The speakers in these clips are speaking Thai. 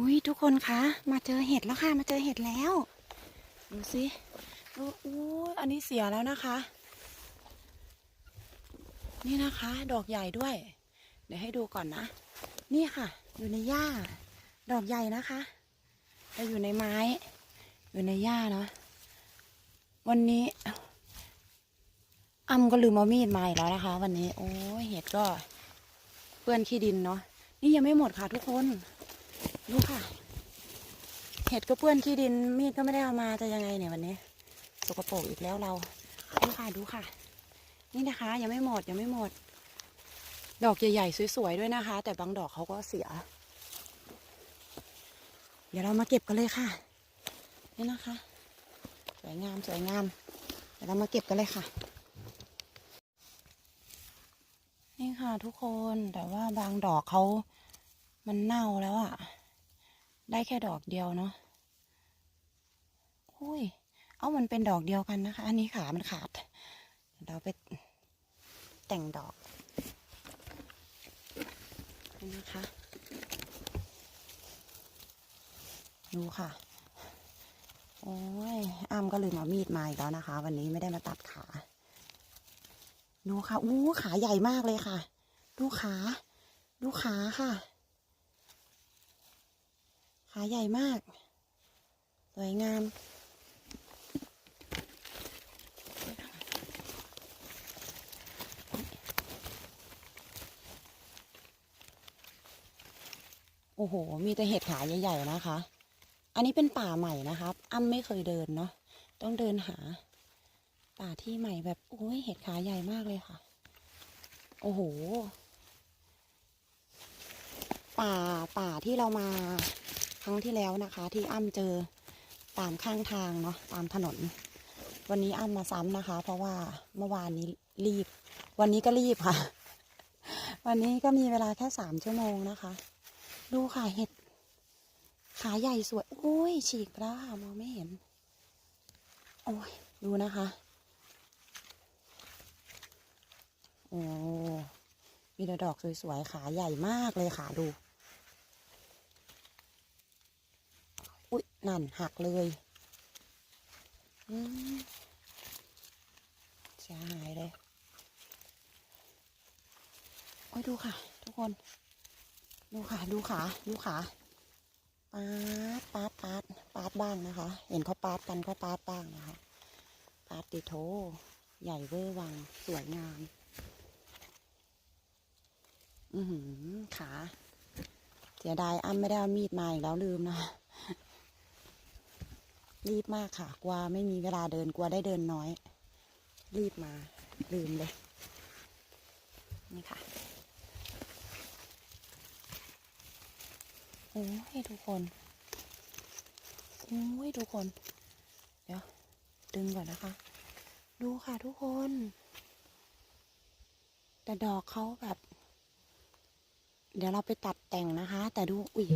อุ้ยทุกคนคะ มาเจอเห็ดแล้วค่ะ มาเจอเห็ดแล้ว ดูสิดูอู้อันนี้เสียแล้วนะคะ นี่นะคะ ดอกใหญ่ด้วย เดี๋ยวให้ดูก่อนนะ นี่ค่ะ อยู่ในหญ้า ดอกใหญ่นะคะแต่อยู่ในไม้ อยู่ในหญ้าเนาะ วันนี้อ้ำก็ลืมเอามีดมาอีกแล้วนะคะ วันนี้ โอ้ยเห็ดก็ เปื้อนขี้ดินเนาะ นี่ยังไม่หมดค่ะทุกคน ดูค่ะ เห็ดก็เปื้อนขี้ดิน มีดก็ไม่ได้เอามาจะยังไงเนี่ยวันนี้ สกปรกอีกแล้วเรา ดูค่ะดูค่ะ นี่นะคะยังไม่หมดยังไม่หมด ดอกใหญ่ๆสวยๆด้วยนะคะ แต่บางดอกเขาก็เสีย เดี๋ยวเรามาเก็บกันเลยค่ะ นี่นะคะ สวยงามสวยงาม เดี๋ยวเรามาเก็บกันเลยค่ะนี่ค่ะทุกคนแต่ว่าบางดอกเขา มันเน่าแล้วอะ่ะ ได้แค่ดอกเดียวเนาะอุ้ย เอามันเป็นดอกเดียวกันนะคะ อันนี้ขามันขาด เราไปแต่งดอกนะคะ ดูค่ะ โอ้ย อ้ำก็ลืมเอามีดมาอีกแล้วนะคะ วันนี้ไม่ได้มาตัดขา ดูค่ะ อู้ขาใหญ่มากเลยค่ะ ดูขา ดูขาค่ะ ขาใหญ่มาก สวยงาม โอ้โห มีแต่เห็ดขาใหญ่ๆนะคะ อันนี้เป็นป่าใหม่นะครับ อ้ำไม่เคยเดินเนาะ ต้องเดินหา ป่าที่ใหม่แบบ โอ้ย เห็ดขาใหญ่มากเลยค่ะ โอ้โหป่าป่าที่เรามา รั้งที่แล้วนะคะ ที่อ้ำเจอตามข้างทางเนาะตามถนน วันนี้อ้ำมาซ้ำนะคะ เพราะว่าเมื่อวานนี้รีบ วันนี้ก็รีบค่ะ วันนี้ก็มีเวลาแค่สามชั่วโมงนะคะ ดูค่ะเห็ด ขาใหญ่สวยโอ้ยฉีกแล้วค่ะมองไม่เห็น โอ้ยดูนะคะโอ้มีแต่ดอกสวยๆ ขาใหญ่มากเลยค่ะดู อุ๊ย นั่นหักเลยอืมเสียหายเลยโอ้ยดูค่ะ ทุกคน ดูค่ะ ดูขา ดูขาปาดปาดปาดปาดบ้างนะคะ เห็นเขาปาดกันก็ปาดบ้างนะคะปาดติโถ ใหญ่เวอร์วัง สวยงาม อือหือขา เสียดายอ้ำไม่ได้เอามีดมาอีกแล้วลืมนะ รีบมากค่ะ กลัวไม่มีเวลาเดินกลัวได้เดินน้อย รีบมาลืมเลย นี่ค่ะโอ้ยทุกคนโอ้ยทุกคน เดี๋ยว ดึงก่อนนะคะ ดูค่ะทุกคน แต่ดอกเขาแบบ เดี๋ยวเราไปตัดแต่งนะคะ แต่ดูอุ้ย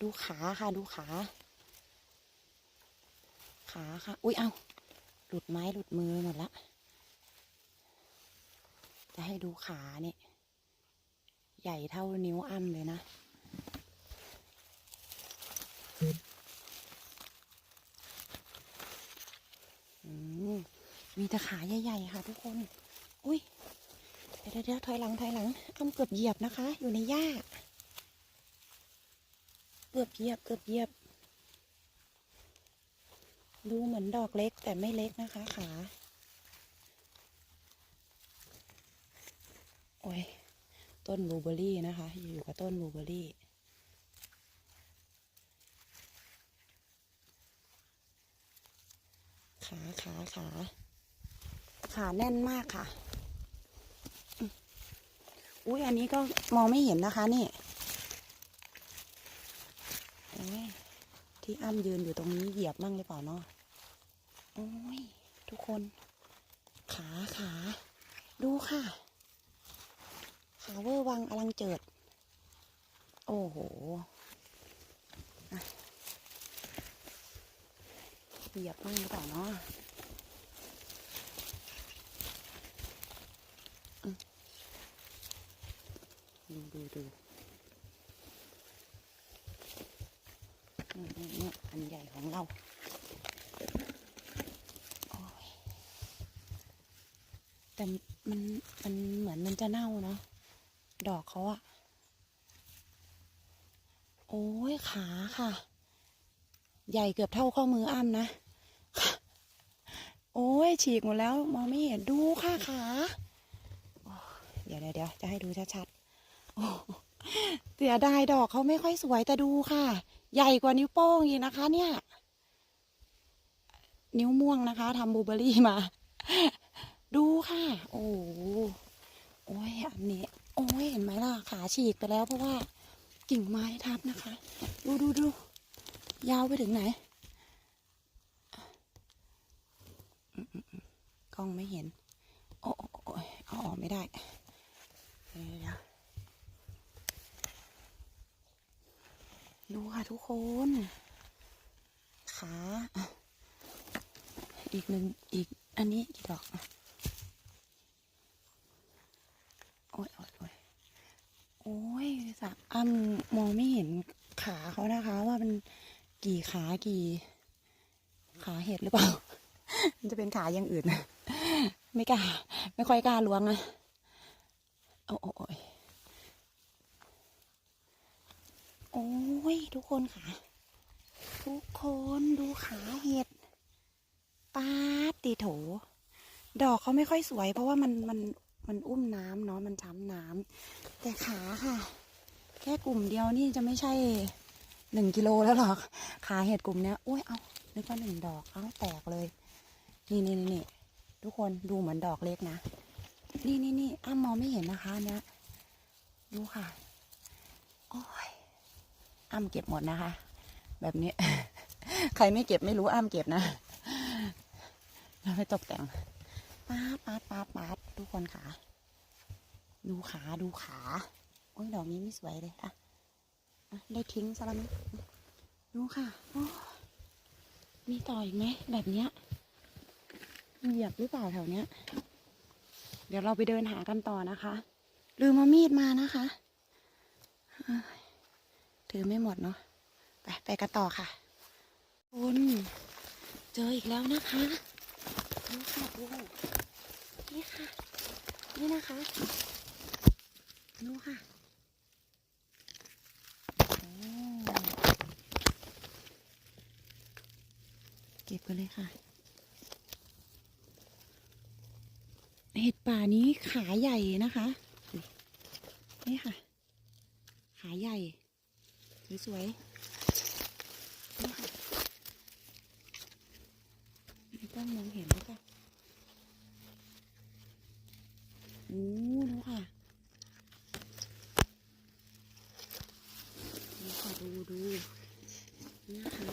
ดูขาค่ะดูขา ขาค่ะ อุ้ยเอาหลุดไม้หลุดมือหมดละ จะให้ดูขาเนี่ย ใหญ่เท่านิ้วอ้ำเลยนะมีแต่ขาใหญ่ๆค่ะทุกคน อุ้ยเดี๋ยวเดี๋ยวถอยหลังถอยหลังอ้ำเกือบเหยียบนะคะ อยู่ในหญ้า เกือบเหยียบเกือบเหยียบ ดูเหมือนดอกเล็กแต่ไม่เล็กนะคะขา โอ้ย ต้นบลูเบอร์รี่นะคะ อยู่กับต้นบลูเบอร์รี่ขาขาขาขาแน่นมากค่ะ อุ้ยอันนี้ก็มองไม่เห็นนะคะนี่ที่อ้ำยืนอยู่ตรงนี้เหยียบมั่งหรือเปล่าเนาะ โอ้ย ทุกคน ขาขา ดูค่ะ ขาเวอร์วังอลังเจิด โอ้โหเหยียบมั่งหรือเปล่าเนาะอืมดูดูดูใหญ่ของเราโอ้ย แต่มันมันเหมือนมันจะเน่าเนาะดอกเขาอะโอ้ยขาค่ะ ใหญ่เกือบเท่าข้อมืออ้ำนะ โอ้ยฉีกหมดแล้วมองไม่เห็นดูค่ะขาเดี๋ยวเดี๋ยวจะให้ดูชัดๆเสียดายดอกเขาไม่ค่อยสวยแต่ดูค่ะ ใหญ่กว่านิ้วโป้งอีกนะคะ เนี่ย นิ้วม่วงนะคะทำบูเบอรี่มา ดูค่ะ โอ้โหโอ้ยอันนี้ โอ้ยเห็นไหมล่ะ ขาฉีกไปแล้วเพราะว่ากิ่งไม้ทับนะคะ ดูดูดู ยาวไปถึงไหนกล้องไม่เห็น โอ้โอ้โอ้ยเอาออกไม่ได้เดี๋ยวดูค่ะทุกคน ขา อีกหนึ่งอีกอันนี้กี่ดอกอะ โอ้ยโอ้ยโอ้ยโอ้ยสักอ้ำมองไม่เห็นขาเขานะคะ ว่ามันกี่ขากี่ ขาเห็ดหรือเปล่า มันจะเป็นขาอย่างอื่นไม่กล้า ไม่ค่อยกล้าล้วงอะโอ้โอ้โอ้ยโอ้ยทุกคนค่ะ ทุกคนดูขาเห็ดปาตีโถ ดอกเขาไม่ค่อยสวย เพราะว่ามันมัน มันอุ้มน้ำเนาะมันช้ำน้ำแต่ขาค่ะ แค่กลุ่มเดียวนี่จะไม่ใช่หนึ่งกิโลแล้วหรอกขาเห็ดกลุ่มเนี้ยอุ้ยเอานึกว่าหนึ่งดอกเอาแตกเลย นี่นี่นี่ทุกคนดูเหมือนดอกเล็กนะ นี่นี่นี่อ้ำมองไม่เห็นนะคะเนี้ยดูค่ะโอ้ยอ้ำเก็บหมดนะคะ แบบนี้ ใครไม่เก็บไม่รู้อ้ำเก็บนะเราไปตกแต่ง ปาดปาดปาดปาทุกคนขาดูขาดูขาโอ้ยดอกนี้ไม่สวยเลยอะอะได้ทิ้งซะแล้วมั้งดูค่ะโอ้มีต่ออีกไหมแบบเนี้ยเหยียบหรือเปล่าแถวเนี้ย เดี๋ยวเราไปเดินหากันต่อนะคะ ลืมมามีดมานะคะถือไม่หมดเนาะไปไปกันต่อค่ะคุณเจออีกแล้วนะคะดูค่ะดู นี่ค่ะ นี่นะคะดูค่ะเก็บกันเลยค่ะ เห็ดป่านี้ขาใหญ่นะคะ นี่ค่ะ ขาใหญ่ สวยๆนี่ค่ะไม่ต้องมองเห็นหรือเปล่าโอ้ดูค่ะ ดูค่ะ ดูดูนี่นะคะ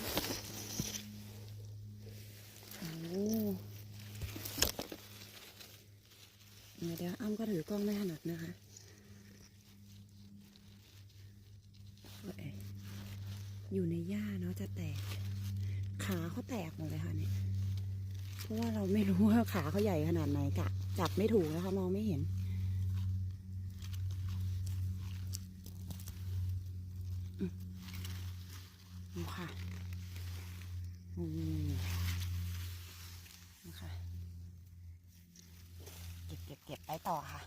โอ้เดี๋ยวเดี๋ยวอ้ำ กล้องไม่ถนัดนะคะอยู่ในหญ้าเนาะจะแตก ขาเขาแตกหมดเลยค่ะเนี่ย เพราะว่าเราไม่รู้ว่าขาเขาใหญ่ขนาดไหนกะจับไม่ถูกนะคะมองไม่เห็น อืมดูค่ะอืมดูค่ะ เก็บเก็บเก็บไปต่อค่ะ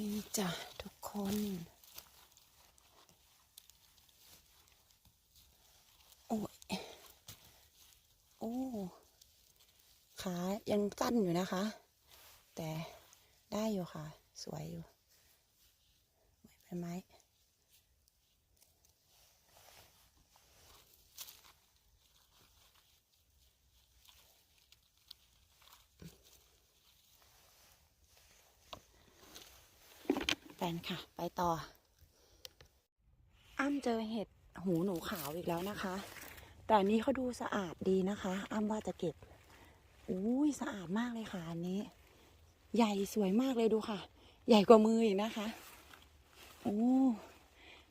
นี่จ้ะทุกคน โอ้ยโอ้ขายังสั้นอยู่นะคะ แต่ได้อยู่ค่ะ สวยอยู่ ไม่เป็นไม้ แฟนค่ะ ไปต่อ อ้ำเจอเห็ดหูหนูขาวอีกแล้วนะคะ แต่อันนี้เขาดูสะอาดดีนะคะ อ้ำว่าจะเก็บอุ้ยสะอาดมากเลยค่ะอันนี้ ใหญ่สวยมากเลยดูค่ะ ใหญ่กว่ามืออีกนะคะโอ้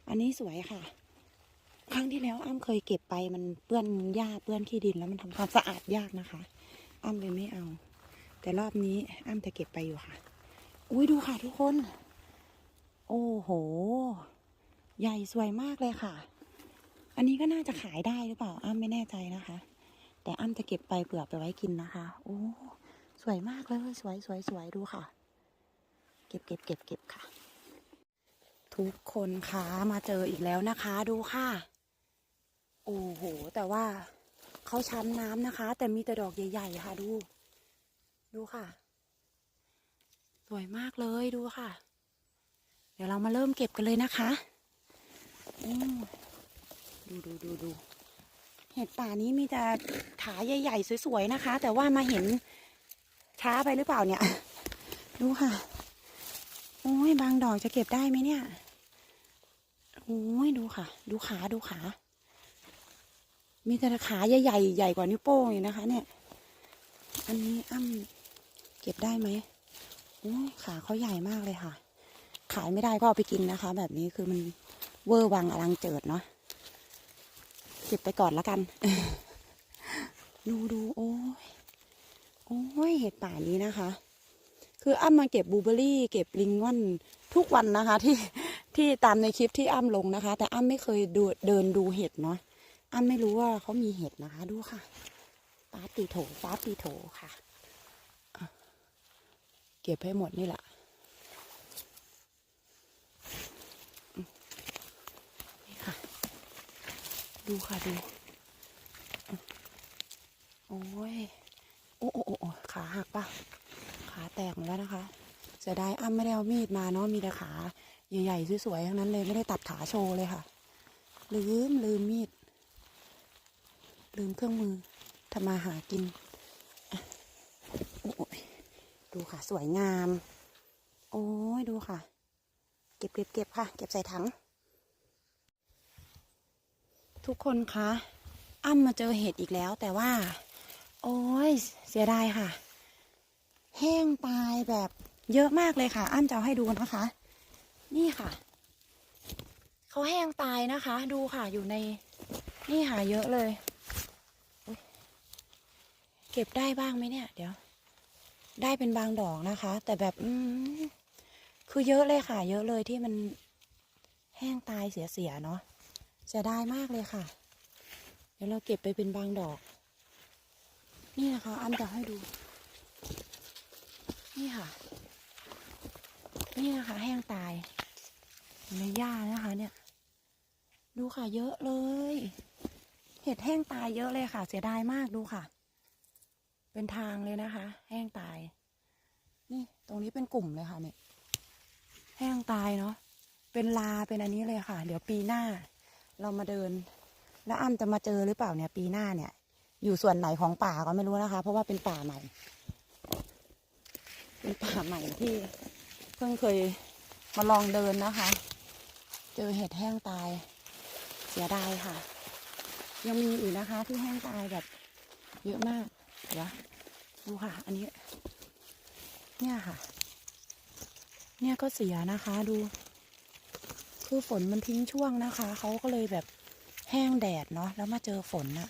อันนี้สวยค่ะ ครั้งที่แล้วอ้ำเคยเก็บไปมันเปื้อนหญ้าเปื้อนขี้ดินแล้วมันทำความสะอาดยากนะคะ อ้ำเลยไม่เอา แต่รอบนี้อ้ำจะเก็บไปอยู่ค่ะ อุ้ยดูค่ะทุกคน โอ้โห ใหญ่สวยมากเลยค่ะ อันนี้ก็น่าจะขายได้หรือเปล่า อ้ำไม่แน่ใจนะคะ แต่อ้ำจะเก็บไปเผื่อไปไว้กินนะคะ โอ้ สวยมากเลย สวยสวยสวยดูค่ะ เก็บเก็บเก็บเก็บค่ะ ทุกคนคะมาเจออีกแล้วนะคะ ดูค่ะ โอ้โห แต่ว่าเขาช้ำน้ำนะคะ แต่มีแต่ดอกใหญ่ๆค่ะ ดู ดูค่ะ สวยมากเลยดูค่ะ เดี๋ยวเรามาเริ่มเก็บกันเลยนะคะอืมดูดูดูดูเห็ดป่านี้มีแต่ขาใหญ่ๆสวยๆนะคะ แต่ว่ามาเห็นช้าไปหรือเปล่าเนี่ย ดูค่ะ โอ้ยบางดอกจะเก็บได้ไหมเนี่ย โอ้ยดูค่ะ ดูขาดูขา มีแต่ขาใหญ่ๆใหญ่กว่านิ้วโป้งเลยนะคะ เนี่ย อันนี้อ้ำเก็บได้ไหมโอ้ยขาเขาใหญ่มากเลยค่ะ ขายไม่ได้ก็เอาไปกินนะคะ แบบนี้คือมันเวอร์วังอลังเจิดเนาะเก็บไปก่อนละกัน ดูดูโอ้ยโอ้ยเห็ดป่านี้นะคะ คืออ้ำมาเก็บบูเบอรี่ เก็บลิงกอนทุกวันนะคะ ที่ที่ตามในคลิปที่อ้ำลงนะคะ แต่อ้ำไม่เคยดูเดินดูเห็ดเนาะอ้ำไม่รู้ว่าเขามีเห็ดนะคะ ดูค่ะฟ้าตีโถฟ้าตีโถค่ะ เก็บให้หมดนี่แหละอืมนี่ค่ะ ดูค่ะดู โอ้ย โอ้โอ้โอ้ขาหักปะขาแตกหมดแล้วนะคะเสียดายอ้ำไม่ได้เอามีดมาเนาะมีแต่ขาใหญ่ๆสวยๆทั้งนั้นเลยไม่ได้ตัดขาโชว์เลยค่ะ ลืมลืมมีด ลืมเครื่องมือทำมาหากินโอ้ยดูค่ะ สวยงาม โอ้ยดูค่ะ เก็บเก็บเก็บค่ะ เก็บใส่ถัง ทุกคนคะอ้ำมาเจอเห็ดอีกแล้ว แต่ว่า โอ้ยเสียดายค่ะ แห้งตายแบบเยอะมากเลยค่ะ อ้ำจะเอาให้ดูนะคะ นี่ค่ะเขาแห้งตายนะคะ ดูค่ะอยู่ในนี่หาเยอะเลยเก็บได้บ้างไหมเนี่ย เดี๋ยว ได้เป็นบางดอกนะคะ แต่แบบอืมคือเยอะเลยค่ะ เยอะเลยที่มันแห้งตายเสียๆเนาะ สียดายมากเลยค่ะ เดี๋ยวเราเก็บไปเป็นบางดอก นี่นะคะ อันจะให้ดู นี่ค่ะ นี่นะคะ แห้งตายในหญ้านะคะ เนี่ย ดูค่ะ เยอะเลย เห็ดแห้งตายเยอะเลยค่ะ เสียดายมากดูค่ะ เป็นทางเลยนะคะ แห้งตาย นี่ตรงนี้เป็นกลุ่มเลยค่ะเนี่ย แห้งตายเนาะ เป็นลาเป็นอันนี้เลยค่ะ เดี๋ยวปีหน้า เรามาเดิน แล้วอ้ำจะมาเจอหรือเปล่าเนี่ย ปีหน้าเนี่ย อยู่ส่วนไหนของป่าก็ไม่รู้นะคะ เพราะว่าเป็นป่าใหม่ เป็นป่าใหม่ที่เพิ่งเคยมาลองเดินนะคะ เจอเห็ดแห้งตาย เสียดายค่ะ ยังมีอีกนะคะ ที่แห้งตายแบบเยอะมาก เดี๋ยวดูค่ะ อันนี้ เนี่ยค่ะ เนี่ยก็เสียนะคะดู คือฝนมันทิ้งช่วงนะคะ เขาก็เลยแบบแห้งแดดเนาะแล้วมาเจอฝนน่ะ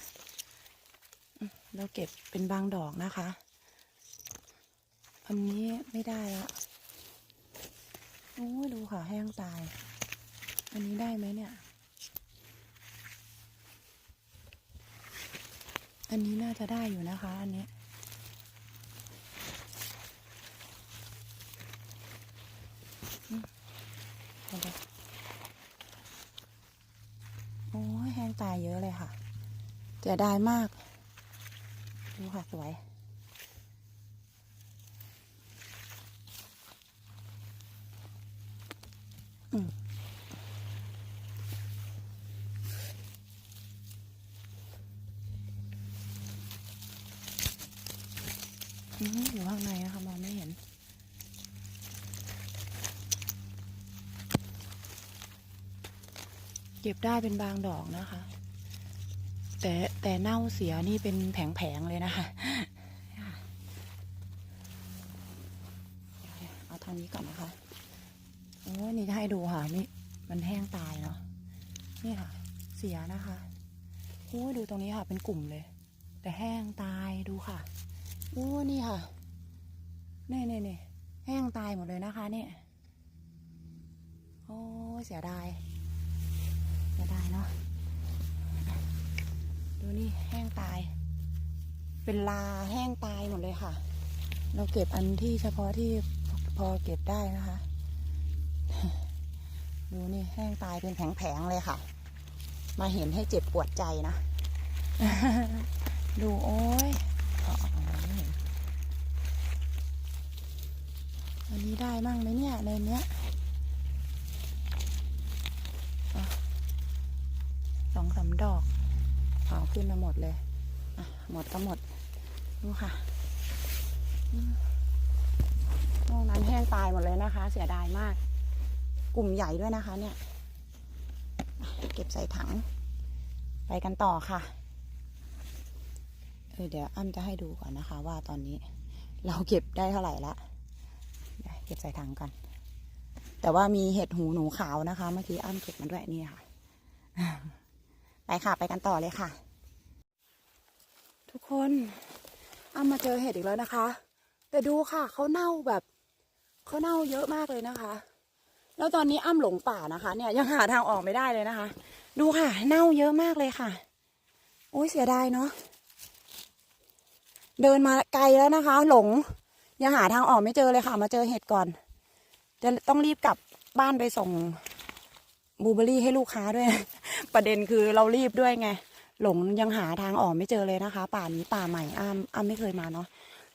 เราเก็บเป็นบางดอกนะคะอันนี้ไม่ได้ละโอ้ดูค่ะแห้งตาย อันนี้ได้ไหมเนี่ย อันนี้น่าจะได้อยู่นะคะ อันนี้ยอืมเอาไปโอ้ยแห้ งตายเยอะเลยค่ะเสียดายมาก ดูค่ะสวยอืมอืมอยู่ข้างในนะคะมองไม่เห็น เก็บได้เป็นบางดอกนะคะ แต่แต่เน่าเสียนี่เป็นแผงๆเลยนะคะเอาทางนี้ก่อนนะคะโอ้ยนี่ให้ดูค่ะนี่มันแห้งตายเนาะนี่ค่ะ เสียนะคะโอ้ดูตรงนี้ค่ะ เป็นกลุ่มเลย แต่แห้งตายดูค่ะโอ้ยนี่ค่ะนี่นี่นี่แห้งตายหมดเลยนะคะเนี่ยโอ้เสียดาย จะได้เนาะดูนี่แห้งตาย เป็นลาแห้งตายหมดเลยค่ะ เราเก็บอันที่เฉพาะที่พอเก็บได้นะคะ ดูนี่แห้งตายเป็นแผงๆเลยค่ะ มาเห็นให้เจ็บปวดใจนะ ดูโอ้ยอันนี้ได้มั่งไหมเนี่ยในเนี้ย สองสามดอกเอาขึ้นมาหมดเลยหมดก็หมดดูค่ะอืมนอกนั้นแห้งตายหมดเลยนะคะ เสียดายมาก กลุ่มใหญ่ด้วยนะคะ เนี่ย เก็บใส่ถัง ไปกันต่อค่ะเออเดี๋ยวอ้ำจะให้ดูก่อนนะคะ ว่าตอนนี้เราเก็บได้เท่าไหร่ละเก็บใส่ถังกัน แต่ว่ามีเห็ดหูหนูขาวนะคะ เมื่อกี้อ้ำเก็บมาด้วยนี่ค่ะ ไปค่ะ ไปกันต่อเลยค่ะ ทุกคนอ้ำมาเจอเห็ดอีกแล้วนะคะ แต่ดูค่ะเขาเน่าแบบเขาเน่าเยอะมากเลยนะคะ แล้วตอนนี้อ้ำหลงป่านะคะ เนี่ยยังหาทางออกไม่ได้เลยนะคะ ดูค่ะ เน่าเยอะมากเลยค่ะโอ้ยเสียดายเนาะเดินมาไกลแล้วนะคะ หลงยังหาทางออกไม่เจอเลยค่ะ มาเจอเห็ดก่อนจะต้องรีบกลับบ้านไปส่ง บลูเบอรี่ให้ลูกค้าด้วย ประเด็นคือเรารีบด้วยไง หลงยังหาทางออกไม่เจอเลยนะคะ ป่านี้ป่าใหม่อ้ามอ้ามไม่เคยมาเนาะ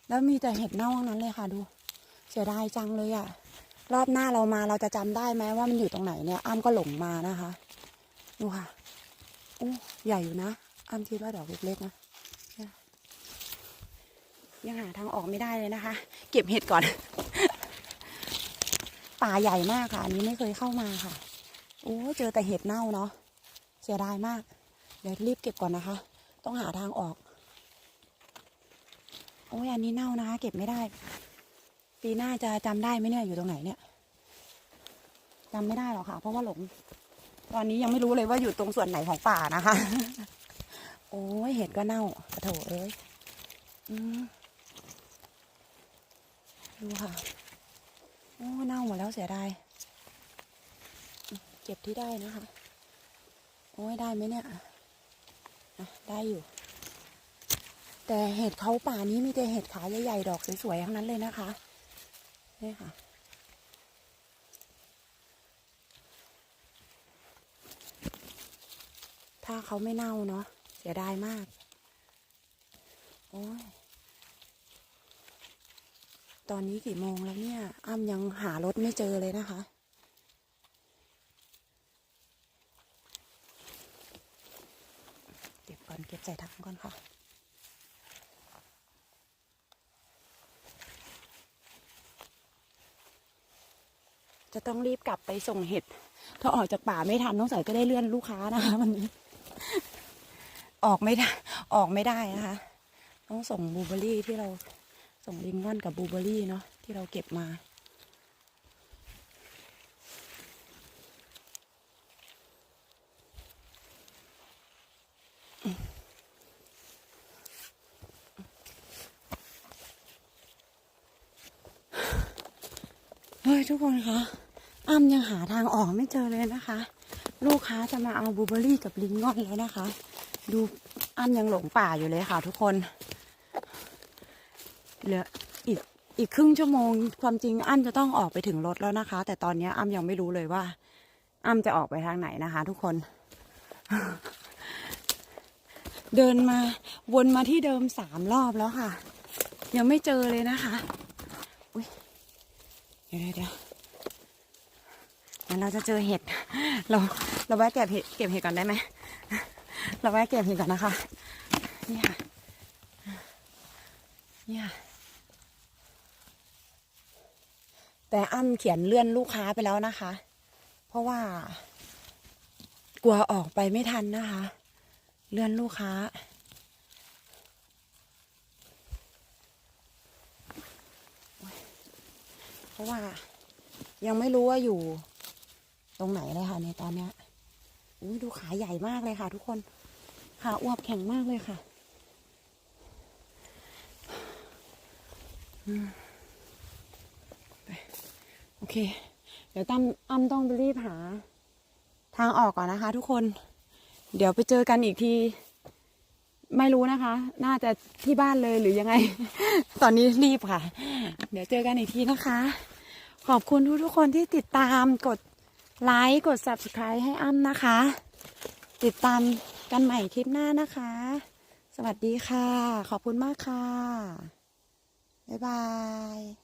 แล้วมีแต่เห็ดเน่าทั้งนั้นเลยค่ะดู เสียดายจังเลยอะรอบหน้าเรามาเราจะจำได้ไหมว่ามันอยู่ตรงไหนเนี่ยอ้ามก็หลงมานะคะดูค่ะอู้ใหญ่อยู่นะอ้ามคิดว่าดอกเล็กๆนะยังหาทางออกไม่ได้เลยนะคะ เก็บเห็ดก่อน ป่าใหญ่มากค่ะ อันนี้ไม่เคยเข้ามาค่ะ โอ้เจอแต่เห็ดเน่าเนาะเสียดายมาก เดี๋ยวรีบเก็บก่อนนะคะ ต้องหาทางออก โอ้ยอันนี้เน่านะคะ เก็บไม่ได้ ปีหน้าจะจำได้ไหมเนี่ยอยู่ตรงไหนเนี่ยจำไม่ได้หรอกค่ะ เพราะว่าหลง ตอนนี้ยังไม่รู้เลยว่าอยู่ตรงส่วนไหนของป่านะคะ โอ้ยเห็ดก็เน่าปะโถเอ้ยอืมดูค่ะ โอ้เน่าหมดแล้วเสียดาย ก็บที่ได้นะคะ โอ้ยได้ไหมเนี่ยอะได้อยู่ แต่เห็ดเขาป่านี้มีแต่เห็ดขาใหญ่ๆดอกสวยๆทั้งนั้นเลยนะคะนี่ค่ะ ถ้าเขาไม่เน่าเนาะเสียดายมาก โอ้ยตอนนี้กี่โมงแล้วเนี่ย อ้ำยังหารถไม่เจอเลยนะคะ เก็บก่อน เก็บใส่ถังก่อนค่ะจะต้องรีบกลับไปส่งเห็ด ถ้าออกจากป่าไม่ทันน้องใส่ก็ได้เลื่อนลูกค้านะคะวันนี้ ออกไม่ได้ ออกไม่ได้นะคะ ต้องส่งบลูเบอรรี่ที่เราส่งลิงกอนกับบลูเบอรรี่เนาะที่เราเก็บมา ฮ้ยทุกคนคะอ้ำยังหาทางออกไม่เจอเลยนะคะ ลูกค้าจะมาเอาบลูเบอรี่กับลิงกอนแล้วนะคะ ดูอ้ำยังหลงป่าอยู่เลยค่ะ ทุกคนเหลืออีกอีกครึ่งชั่วโมง ความจริงอ้ำจะต้องออกไปถึงรถแล้วนะคะ แต่ตอนนี้อ้ำยังไม่รู้เลยว่า อ้ำจะออกไปทางไหนนะคะ ทุกคน เดินมาวนมาที่เดิมสามรอบแล้วค่ะ ยังไม่เจอเลยนะคะ อุ้ย เดี๋ยวเดี๋ยวเดี๋ยวเราจะเจอเห็ด เราเราแวะเก็บเห็ดเก็บเห็ดก่อนได้ไหมเราแวะเก็บเห็ดก่อนนะคะนี่ค่ะนี่ยแต่อ้ำเขียนเลื่อนลูกค้าไปแล้วนะคะ เพราะว่า กลัวออกไปไม่ทันนะคะ เลื่อนลูกค้า เพ ราะว่า ยังไม่รู้ว่าอยู่ ตรงไหนเลยค่ะ ในตอนเนี้ยอุ้ยดูขาใหญ่มากเลยค่ะ ทุกคน ขาอวบแข็งมากเลยค่ะโอเค เดี๋ยวตั้มอ้ำต้องไปรีบหา ทางออกก่อนนะคะ ทุกคน เดี๋ยวไปเจอกันอีกที ไม่รู้นะคะ น่าจะที่บ้านเลยหรือยังไง ตอนนี้รีบค่ะ เดี๋ยวเจอกันอีกทีนะคะ ขอบคุณทุกๆคนที่ติดตามกดไลค์กด subscribe ให้อ้ำนะคะ ติดตามกันใหม่คลิปหน้านะคะ สวัสดีค่ะ ขอบคุณมากค่ะ บ๊ายบาย